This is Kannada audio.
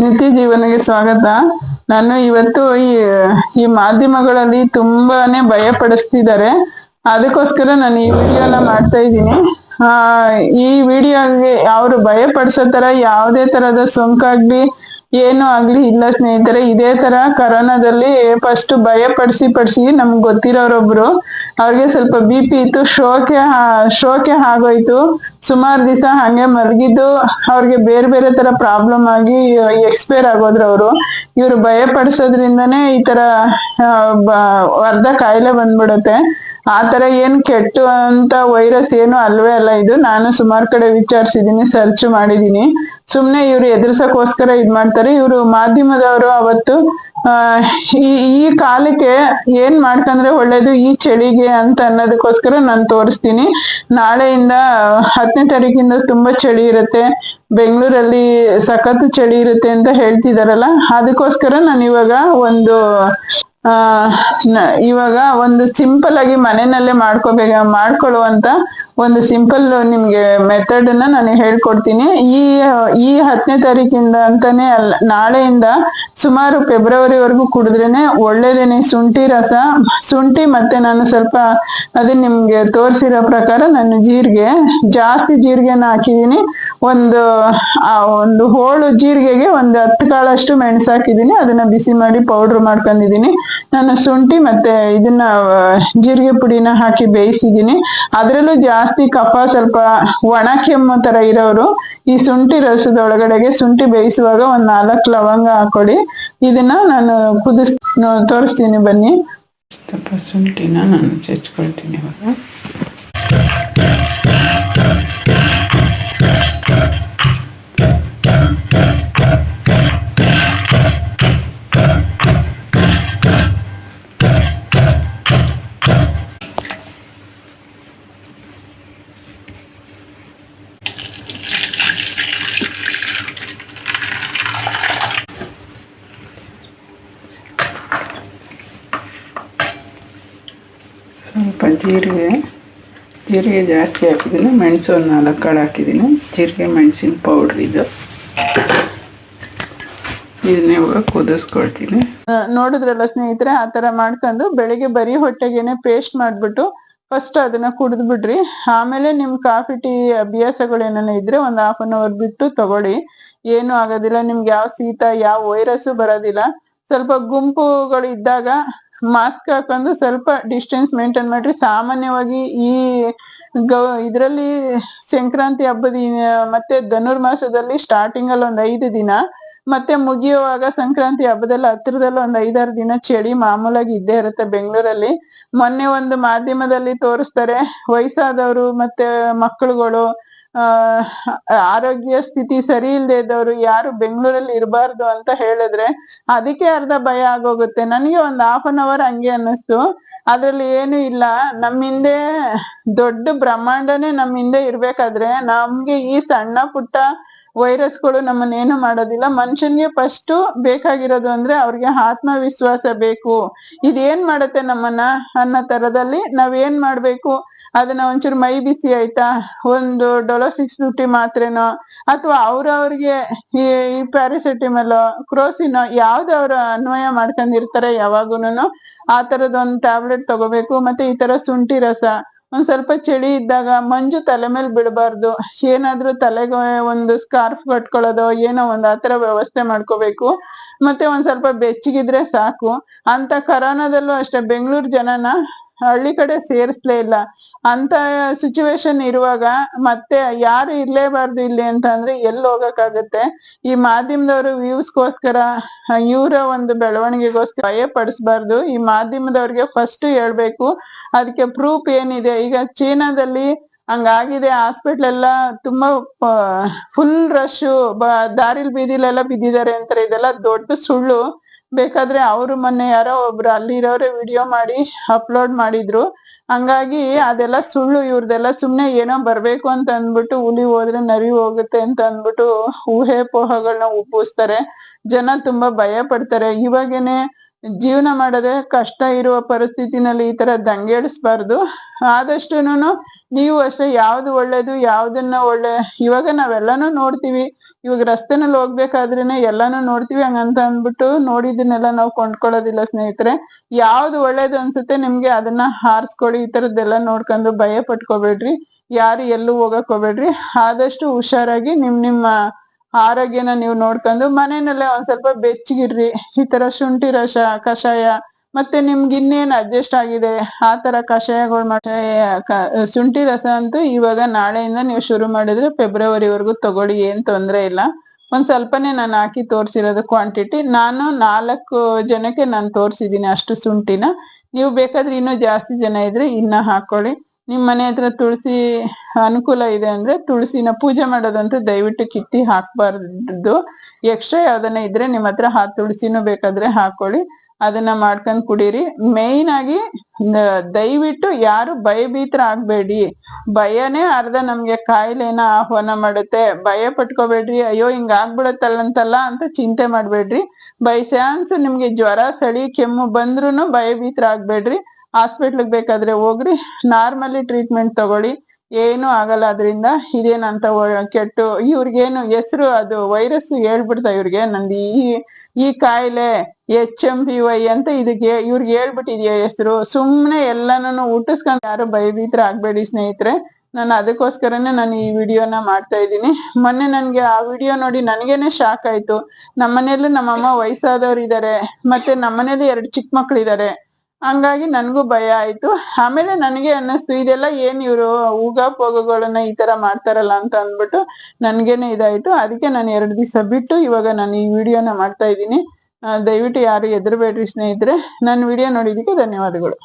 ನಿತ್ಯ ಜೀವನಕ್ಕೆ ಸ್ವಾಗತ. ನಾನು ಇವತ್ತು ಈ ಈ ಮಾಧ್ಯಮಗಳಲ್ಲಿ ತುಂಬಾನೇ ಭಯ ಪಡಿಸ್ತಿದ್ದಾರೆ ಅದಕ್ಕೋಸ್ಕರ ನಾನು ಈ ವಿಡಿಯೋನ ಮಾಡ್ತಾ ಇದ್ದೀನಿ. ಆ, ಈ ವಿಡಿಯೋಗೆ ಅವರು ಭಯ ಪಡಿಸೋ ತರ ಯಾವುದೇ ತರದ ಸೋಂಕಾಗ್ಲಿ ಏನು ಆಗ್ಲಿ ಇಲ್ಲ ಸ್ನೇಹಿತರೆ, ಇದೇ ತರ ಕರೋನಾದಲ್ಲಿ ಫಸ್ಟ್ ಭಯ ಪಡಿಸಿ ಪಡಿಸಿ ನಮ್ಗೆ ಗೊತ್ತಿರೋರೊಬ್ರು, ಅವ್ರಿಗೆ ಸ್ವಲ್ಪ ಬಿ ಪಿ ಇತ್ತು, ಶೋಕೆ ಶೋಕೆ ಆಗೋಯ್ತು. ಸುಮಾರು ದಿವಸ ಹಂಗೆ ಮಲಗಿದ್ದು, ಅವ್ರಿಗೆ ಬೇರೆ ಬೇರೆ ತರ ಪ್ರಾಬ್ಲಮ್ ಆಗಿ ಎಕ್ಸ್ಪೈರ್ ಆಗೋದ್ರು ಅವರು. ಇವ್ರು ಭಯ ಪಡಿಸೋದ್ರಿಂದನೇ ಈ ತರ ಅರ್ಧ ಕಾಯಿಲೆ ಬಂದ್ಬಿಡುತ್ತೆ. ಆ ತರ ಏನ್ ಕೆಟ್ಟು ಅಂತ ವೈರಸ್ ಏನು ಅಲ್ವೇ ಅಲ್ಲ ಇದು. ನಾನು ಸುಮಾರು ಕಡೆ ವಿಚಾರಿಸಿದೀನಿ ಸರ್ಚ್ ಮಾಡಿದೀನಿ. ಸುಮ್ನೆ ಇವ್ರು ಎದುರ್ಸಕ್ಕೋಸ್ಕರ ಇದ್ ಮಾಡ್ತಾರೆ. ಇವ್ರು ಮಾಧ್ಯಮದವರು ಅವತ್ತು ಈ ಈ ಕಾಲಕ್ಕೆ ಏನ್ ಮಾಡ್ಕಂದ್ರೆ ಒಳ್ಳೇದು, ಈ ಚಳಿಗೆ ಅಂತ ಅನ್ನೋದಕ್ಕೋಸ್ಕರ ನಾನು ತೋರಿಸ್ತೀನಿ. ನಾಳೆಯಿಂದ ಹತ್ತನೇ ತಾರೀಕಿಂದ ತುಂಬಾ ಚಳಿ ಇರುತ್ತೆ. ಬೆಂಗಳೂರಲ್ಲಿ ಸಖತ್ ಚಳಿ ಇರುತ್ತೆ ಅಂತ ಹೇಳ್ತಿದಾರಲ್ಲ, ಅದಕ್ಕೋಸ್ಕರ ನಾನು ಇವಾಗ ಒಂದು ಇವಾಗ ಒಂದು ಸಿಂಪಲ್ ಆಗಿ ಮನೆಯಲ್ಲೇ ಮಾಡ್ಕೋಬೇಕ ಮಾಡ್ಕೊಳ್ಳುವಂತ ಒಂದು ಸಿಂಪಲ್ ನಿಮ್ಗೆ ಮೆಥಡ್ನ ನಾನು ಹೇಳ್ಕೊಡ್ತೀನಿ. ಈ ಈ ಹತ್ತನೇ ತಾರೀಕಿಂದ ಅಂತಾನೆ ಅಲ್ಲ, ನಾಳೆಯಿಂದ ಸುಮಾರು ಫೆಬ್ರವರಿವರೆಗೂ ಕುಡಿದ್ರೇನೆ ಒಳ್ಳೇದೇನೆ. ಶುಂಠಿ ರಸ, ಶುಂಠಿ ಮತ್ತೆ ನಾನು ಸ್ವಲ್ಪ ಅದೇ ನಿಮ್ಗೆ ತೋರಿಸಿರೋ ಪ್ರಕಾರ ನಾನು ಜೀರಿಗೆ, ಜಾಸ್ತಿ ಜೀರಿಗೆನ ಹಾಕಿದೀನಿ ಒಂದು, ಆ, ಒಂದು ಹೋಳು ಜೀರಿಗೆಗೆ ಒಂದು ಹತ್ತು ಕಾಳಷ್ಟು ಮೆಣಸು ಹಾಕಿದ್ದೀನಿ. ಅದನ್ನ ಬಿಸಿ ಮಾಡಿ ಪೌಡರ್ ಮಾಡ್ಕೊಂಡಿದ್ದೀನಿ ನಾನು ಶುಂಠಿ ಮತ್ತೆ ಇದನ್ನ ಜೀರಿಗೆ ಪುಡಿನ ಹಾಕಿ ಬೇಯಿಸಿದ್ದೀನಿ. ಅದರಲ್ಲೂ ಜಾಸ್ತಿ ಕಫ, ಸ್ವಲ್ಪ ಒಣ ಕೆಮ್ಮು ತರ ಇರೋರು ಈ ಶುಂಠಿ ರಸದ ಒಳಗಡೆಗೆ ಶುಂಠಿ ಬೇಯಿಸುವಾಗ ಒಂದ್ ನಾಲ್ಕು ಲವಂಗ ಹಾಕೊಳ್ಳಿ ಇದನ್ನ ನಾನು ಕುದಿಸ್, ತೋರಿಸ್ತೀನಿ ಬನ್ನಿ. ಶುಂಠಿನ ನಾನು ಚಚ್ಕೊಳ್ತೀನಿ ಇವಾಗ. ಜೀರಿಗೆ ಜೀರಿಗೆ ಜಾಸ್ತಿ ಹಾಕಿದ್ದೀನಿ ಮೆಣಸು ಒಂದು ನಾಲ್ಕು ಕಾಳು ಹಾಕಿದ್ದೀನಿ. ಜೀರಿಗೆ, ಮೆಣಸಿನ ಪೌಡ್ರ್ ಇದು. ಇದನ್ನ ಇವಾಗ ಕುದಿಸ್ಕೊಳ್ತೀನಿ. ನೋಡಿದ್ರಲ್ಲ ಸ್ನೇಹಿತರೆ, ಆ ತರ ಮಾಡ್ಕೊಂಡು ಬೆಳಿಗ್ಗೆ ಬರೀ ಹೊಟ್ಟೆಗೆನೆ ಪೇಸ್ಟ್ ಮಾಡ್ಬಿಟ್ಟು ಫಸ್ಟ್ ಅದನ್ನ ಕುಡಿದ್ ಬಿಡ್ರಿ ಆಮೇಲೆ ನಿಮ್ ಕಾಫಿ ಟೀ ಅಭ್ಯಾಸಗಳು ಏನಾನ ಇದ್ರೆ ಒಂದ್ ಹಾಫ್ ಅನ್ ಅವರ್ ಬಿಟ್ಟು ತಗೊಳ್ಳಿ. ಏನು ಆಗೋದಿಲ್ಲ, ನಿಮ್ಗೆ ಯಾವ ಶೀತ, ಯಾವ ವೈರಸ್ ಬರೋದಿಲ್ಲ. ಸ್ವಲ್ಪ ಗುಂಪುಗಳು ಇದ್ದಾಗ ಮಾಸ್ಕ್ ಹಾಕೊಂಡು ಸ್ವಲ್ಪ ಡಿಸ್ಟೆನ್ಸ್ ಮೇಂಟೈನ್ ಮಾಡ್ರಿ. ಸಾಮಾನ್ಯವಾಗಿ ಈ ಇದರಲ್ಲಿ ಸಂಕ್ರಾಂತಿ ಹಬ್ಬದ ಮತ್ತೆ ಧನುರ್ಮಾಸದಲ್ಲಿ ಸ್ಟಾರ್ಟಿಂಗ್ ಅಲ್ಲಿ ಒಂದ್ ಐದು ದಿನ, ಮತ್ತೆ ಮುಗಿಯುವಾಗ ಸಂಕ್ರಾಂತಿ ಹಬ್ಬದಲ್ಲಿ ಹತ್ರದಲ್ಲಿ ಒಂದ್ ಐದಾರು ದಿನ ಚಳಿ ಮಾಮೂಲಾಗಿ ಇದ್ದೇ ಇರುತ್ತೆ ಬೆಂಗಳೂರಲ್ಲಿ. ಮೊನ್ನೆ ಒಂದು ಮಾಧ್ಯಮದಲ್ಲಿ ತೋರಿಸ್ತಾರೆ, ವಯಸ್ಸಾದವರು ಮತ್ತೆ ಮಕ್ಕಳುಗಳು ಆರೋಗ್ಯ ಸ್ಥಿತಿ ಸರಿ ಇಲ್ಲದೆ ಇದ್ದವರು ಯಾರು ಬೆಂಗಳೂರಲ್ಲಿ ಇರಬಾರ್ದು ಅಂತ ಹೇಳಿದ್ರೆ ಅದಕ್ಕೆ ಅರ್ಧ ಭಯ ಆಗೋಗುತ್ತೆ. ನನಗೆ ಒಂದು ಹಾಫ್ ಅನ್ ಅವರ್ ಹಂಗೆ ಅನ್ನಿಸ್ತು. ಅದ್ರಲ್ಲಿ ಏನು ಇಲ್ಲ. ನಮ್ಮ ಹಿಂದೆ ದೊಡ್ಡ ಬ್ರಹ್ಮಾಂಡನೇ ನಮ್ಮ ಹಿಂದೆ ಇರ್ಬೇಕಾದ್ರೆ ನಮ್ಗೆ ಈ ಸಣ್ಣ ಪುಟ್ಟ ವೈರಸ್ಗಳು ನಮ್ಮನ್ನೇನು ಮಾಡೋದಿಲ್ಲ. ಮನುಷ್ಯನ್ಗೆ ಫಸ್ಟ್ ಬೇಕಾಗಿರೋದು ಅಂದ್ರೆ ಅವ್ರಿಗೆ ಆತ್ಮವಿಶ್ವಾಸ ಬೇಕು. ಇದೇನ್ ಮಾಡುತ್ತೆ ನಮ್ಮನ್ನ ಅನ್ನೋ ತರದಲ್ಲಿ ನಾವೇನ್ ಮಾಡ್ಬೇಕು? ಅದನ್ನ ಒಂಚೂರು ಮೈ ಬಿಸಿ ಆಯ್ತಾ? ಒಂದು ಡೊಲೋ ಸಿಕ್ಸ್ ಫಿಫ್ಟಿ ಮಾತ್ರೆನೋ? ಅಥವಾ ಅವ್ರವ್ರಿಗೆ ಈ ಪ್ಯಾರಾಸಿಟಮಲ್ ಕ್ರೋಸಿನೋ ಯಾವ್ದು ಅವ್ರ ಅನ್ವಯ ಮಾಡ್ಕೊಂಡಿರ್ತಾರೆ ಯಾವಾಗೂನು ಆ ತರದ ಒಂದ್ ಟ್ಯಾಬ್ಲೆಟ್ ತಗೋಬೇಕು. ಮತ್ತೆ ಈ ತರ ಶುಂಠಿ ರಸ, ಒಂದ್ ಸ್ವಲ್ಪ ಚಳಿ ಇದ್ದಾಗ ಮಂಜು ತಲೆ ಮೇಲೆ ಬಿಡಬಾರ್ದು. ಏನಾದ್ರೂ ತಲೆಗೆ ಒಂದು ಸ್ಕಾರ್ಫ್ ಕಟ್ಕೊಳ್ಳೋದು, ಏನೋ ಒಂದ್ ಆತರ ವ್ಯವಸ್ಥೆ ಮಾಡ್ಕೋಬೇಕು. ಮತ್ತೆ ಒಂದ್ ಸ್ವಲ್ಪ ಬೆಚ್ಚಗಿದ್ರೆ ಸಾಕು. ಅಂತ ಕರೋನಾದಲ್ಲೂ ಅಷ್ಟೇ, ಬೆಂಗಳೂರು ಜನನ ಹಳ್ಳಿ ಕಡೆ ಸೇರಿಸ್ಲೇ ಇಲ್ಲ. ಅಂತ ಸಿಚುವೇಶನ್ ಇರುವಾಗ ಮತ್ತೆ ಯಾರು ಇರ್ಲೇಬಾರ್ದು ಇಲ್ಲಿ ಅಂತ ಅಂದ್ರೆ ಎಲ್ಲಿ ಹೋಗಕ್ಕಾಗತ್ತೆ? ಈ ಮಾಧ್ಯಮದವರು ವ್ಯೂಸ್ಗೋಸ್ಕರ ಇವರ ಒಂದು ಬೆಳವಣಿಗೆಗೋಸ್ಕರ ಭಯ ಪಡಿಸ್ಬಾರ್ದು. ಈ ಮಾಧ್ಯಮದವ್ರಿಗೆ ಫಸ್ಟ್ ಹೇಳ್ಬೇಕು. ಅದಕ್ಕೆ ಪ್ರೂಫ್ ಏನಿದೆ? ಈಗ ಚೀನಾದಲ್ಲಿ ಹಂಗಾಗಿದೆ. ಹಾಸ್ಪಿಟ್ಲ್ ಎಲ್ಲ ತುಂಬಾ ಫುಲ್ ರಶ್ ದಾರಿಲ್ ಬೀದಿಲೆಲ್ಲ ಬಿದ್ದಿದ್ದಾರೆ ಅಂತಾರೆ. ಇದೆಲ್ಲ ದೊಡ್ಡ ಸುಳ್ಳು. ಬೇಕಾದ್ರೆ ಅವರು ಮೊನ್ನೆ ಯಾರೋ ಒಬ್ರು ಅಲ್ಲಿರೋರೆ ವಿಡಿಯೋ ಮಾಡಿ ಅಪ್ಲೋಡ್ ಮಾಡಿದ್ರು. ಹಂಗಾಗಿ ಅದೆಲ್ಲ ಸುಳ್ಳು, ಇವ್ರದೆಲ್ಲ ಸುಮ್ನೆ ಏನೋ ಬರ್ಬೇಕು ಅಂತ ಅಂದ್ಬಿಟ್ಟು ಹುಲಿ ಹೋದ್ರೆ ನರಿ ಹೋಗುತ್ತೆ ಅಂತ ಅಂದ್ಬಿಟ್ಟು ಊಹೆ ಪೋಹಗಳನ್ನ ಉಪ್ಪಿಸ್ತಾರೆ. ಜನ ತುಂಬಾ ಭಯ ಪಡ್ತಾರೆ. ಇವಾಗೇನೆ ಜೀವನ ಮಾಡೋದೇ ಕಷ್ಟ ಇರುವ ಪರಿಸ್ಥಿತಿನಲ್ಲಿ ಈ ತರ ದಂಗೆಡಿಸ್ಬಾರ್ದು ಆದಷ್ಟುನು ನೀವು ಅಷ್ಟೇ ಯಾವ್ದು ಒಳ್ಳೇದು, ಯಾವ್ದನ್ನ ಒಳ್ಳೆ, ಇವಾಗ ನಾವೆಲ್ಲಾನು ನೋಡ್ತೀವಿ. ಇವಾಗ ರಸ್ತೆನಲ್ಲಿ ಹೋಗ್ಬೇಕಾದ್ರೇನೆ ಎಲ್ಲಾನು ನೋಡ್ತೀವಿ ಹಂಗಂತ ಅಂದ್ಬಿಟ್ಟು ನೋಡಿದನ್ನೆಲ್ಲ ನಾವು ಕೊಂಡ್ಕೊಳ್ಳೋದಿಲ್ಲ ಸ್ನೇಹಿತರೆ. ಯಾವ್ದು ಒಳ್ಳೇದು ಅನ್ಸುತ್ತೆ ನಿಮ್ಗೆ ಅದನ್ನ ಹಾರಿಸ್ಕೊಳ್ಳಿ, ಈ ತರದ್ದೆಲ್ಲ ನೋಡ್ಕೊಂಡು ಭಯ ಪಟ್ಕೋಬೇಡ್ರಿ. ಯಾರು ಎಲ್ಲೂ ಹೋಗಕ್ ಹೋಗ್ಬೇಡ್ರಿ. ಆದಷ್ಟು ಹುಷಾರಾಗಿ ನಿಮ್ ನಿಮ್ಮ ಆರೋಗ್ಯನ ನೀವು ನೋಡ್ಕೊಂಡು ಮನೆಯಲ್ಲೇ ಒಂದ್ ಸ್ವಲ್ಪ ಬೆಚ್ಚಗಿರ್ರಿ, ಈ ತರ ಶುಂಠಿ ರಸ, ಕಷಾಯ, ಮತ್ತೆ ನಿಮ್ಗೆ ಇನ್ನೇನ್ ಅಡ್ಜಸ್ಟ್ ಆಗಿದೆ, ಆ ತರ ಕಷಾಯಗಳು ಮಾಡಿ ಶುಂಠಿ ರಸ ಅಂತೂ ಇವಾಗ ನಾಳೆಯಿಂದ ನೀವು ಶುರು ಮಾಡಿದ್ರೆ ಫೆಬ್ರವರಿವರೆಗೂ ತಗೊಳ್ಳಿ, ಏನ್ ತೊಂದ್ರೆ ಇಲ್ಲ. ಒಂದ್ ಸ್ವಲ್ಪನೇ ನಾನು ಹಾಕಿ ತೋರಿಸಿರೋದು ಕ್ವಾಂಟಿಟಿ ನಾನು ನಾಲ್ಕು ಜನಕ್ಕೆ ನಾನು ತೋರಿಸಿದ್ದೀನಿ ಅಷ್ಟು ಶುಂಠಿನ. ನೀವು ಬೇಕಾದ್ರೆ ಇನ್ನೂ ಜಾಸ್ತಿ ಜನ ಇದ್ರೆ ಇನ್ನ ಹಾಕೊಳ್ಳಿ. ನಿಮ್ ಮನೆ ಹತ್ರ ತುಳಸಿ ಅನುಕೂಲ ಇದೆ ಅಂದ್ರೆ ತುಳಸಿನ ಪೂಜೆ ಮಾಡೋದಂತ ದಯವಿಟ್ಟು ಕಿತ್ತಿ ಹಾಕ್ಬಾರ್ದು. ಎಕ್ಸ್ಟ್ರಾ ಯಾವ್ದನ್ನ ಇದ್ರೆ ನಿಮ್ ಹತ್ರ ಆ ತುಳಸಿನೂ ಬೇಕಾದ್ರೆ ಹಾಕೊಳ್ಳಿ. ಅದನ್ನ ಮಾಡ್ಕೊಂಡ್ ಕುಡೀರಿ. ಮೇಯ್ನ್ ಆಗಿ ದಯವಿಟ್ಟು ಯಾರು ಭಯಭೀತರ ಆಗ್ಬೇಡಿ. ಭಯನೇ ಅರ್ಧ ನಮ್ಗೆ ಕಾಯಿಲೆನ ಆಹ್ವಾನ ಮಾಡುತ್ತೆ. ಭಯ ಪಟ್ಕೋಬೇಡ್ರಿ. ಅಯ್ಯೋ, ಹಿಂಗ ಆಗ್ಬಿಡತ್ತಲ್ಲಂತಲ್ಲ ಅಂತ ಚಿಂತೆ ಮಾಡ್ಬೇಡ್ರಿ. ಬೈ ಚಾನ್ಸ್ ನಿಮ್ಗೆ ಜ್ವರ, ಸಳಿ, ಕೆಮ್ಮು ಬಂದ್ರೂನು ಭಯಭೀತರ ಆಗ್ಬೇಡ್ರಿ ಹಾಸ್ಪಿಟ್ಲಿಗೆ ಬೇಕಾದ್ರೆ ಹೋಗ್ರಿ. ನಾರ್ಮಲಿ ಟ್ರೀಟ್ಮೆಂಟ್ ತಗೊಳ್ಳಿ. ಏನು ಆಗಲ್ಲ ಅದರಿಂದ. ಇದೇನಂತ ಕೆಟ್ಟು, ಇವ್ರಿಗೇನು ಹೆಸರು ಅದು ವೈರಸ್ ಹೇಳ್ಬಿಡ್ತಾ ಇವ್ರಿಗೆ. ನಂದು ಈ ಈ ಕಾಯಿಲೆ ಎಚ್ ಎಂ ಪಿ ವೈ ಅಂತ ಇದಕ್ಕೆ ಇವ್ರಿಗೆ ಹೇಳ್ಬಿಟ್ಟಿದ್ಯಾ ಹೆಸರು. ಸುಮ್ಮನೆ ಎಲ್ಲಾನು ಹುಟ್ಟಿಸ್ಕೊಂಡು ಯಾರು ಭಯಭೀತರ ಆಗ್ಬೇಡಿ ಸ್ನೇಹಿತರೆ. ನಾನು ಅದಕ್ಕೋಸ್ಕರನೇ ನಾನು ಈ ವಿಡಿಯೋನ ಮಾಡ್ತಾ ಇದ್ದೀನಿ. ಮೊನ್ನೆ ನನ್ಗೆ ಆ ವಿಡಿಯೋ ನೋಡಿ ನನ್ಗೇನೆ ಶಾಕ್ ಆಯ್ತು. ನಮ್ಮನೇಲಿ ನಮ್ಮಮ್ಮ ವಯಸ್ಸಾದವ್ರು ಇದ್ದಾರೆ ಮತ್ತೆ ನಮ್ಮನೇಲಿ ಎರಡು ಚಿಕ್ಕ ಮಕ್ಳಿದಾರೆ ಹಂಗಾಗಿ ನನ್ಗೂ ಭಯ ಆಯ್ತು. ಆಮೇಲೆ ನನಗೆ ಅನ್ನಿಸ್ತು, ಇದೆಲ್ಲ ಏನ್ ಇವ್ರು ಊಗ ಪೋಗಗಳನ್ನ ಈ ತರ ಮಾಡ್ತಾರಲ್ಲ ಅಂತ ಅಂದ್ಬಿಟ್ಟು ನನ್ಗೇನೆ ಇದಾಯ್ತು. ಅದಕ್ಕೆ ನಾನು ಎರಡು ದಿವಸ ಬಿಟ್ಟು ಇವಾಗ ನಾನು ಈ ವಿಡಿಯೋನ ಮಾಡ್ತಾ ಇದ್ದೀನಿ. ದಯವಿಟ್ಟು ಯಾರು ಹೆದರ್ಬೇಡ್ರಿ ಸ್ನೇಹಿತರೆ. ನನ್ನ ವಿಡಿಯೋ ನೋಡಿದಕ್ಕೆ ಧನ್ಯವಾದಗಳು.